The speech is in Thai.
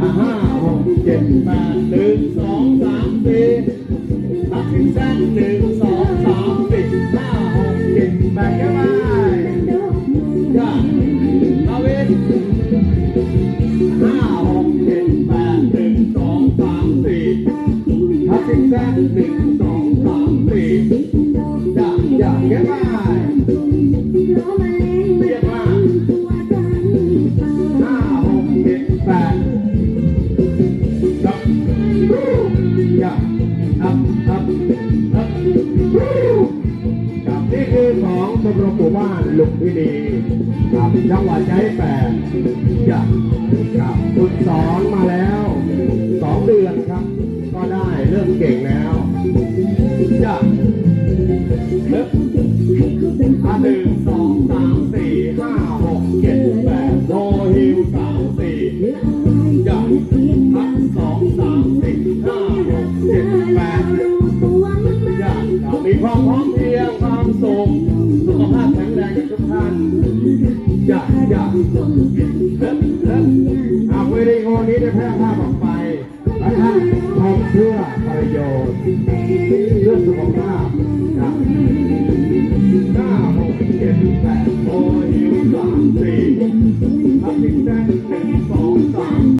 ห้าหกเจ็ดแปดหนึ่งสองสามสี่ทักทิงแซนหนึ่งสองสามสี่ห้าหกเจ็ดแปดกันไปจ้าเอาวิทห้าหกเจ็ดแปดหนึ่งสองสามสี่ทักทิงแซนหนึ่งสองสามสี่จ้าจ้ากันไป ชื่อของชมรมหมู่บ้านลุงพินีครัจังหวัดใช้แปดครับครัฝึกสอนมาแล้วสองเดือนครับ ก็ได้เริ่มเก่งแล้วจ้ะเลิกอันหนึ่งสองสามสี่ห้าหกเจ็ดแปดโลหิวสามสี่จ้ะทักสองสามสี่ อาเวรีโอนี้ได้แพร่ภาพออกไปและท่านชมเพื่อประโยชน์เพื่อสุขภาพนะห้าหกเจ็ดแปดโอ้ยสามสี่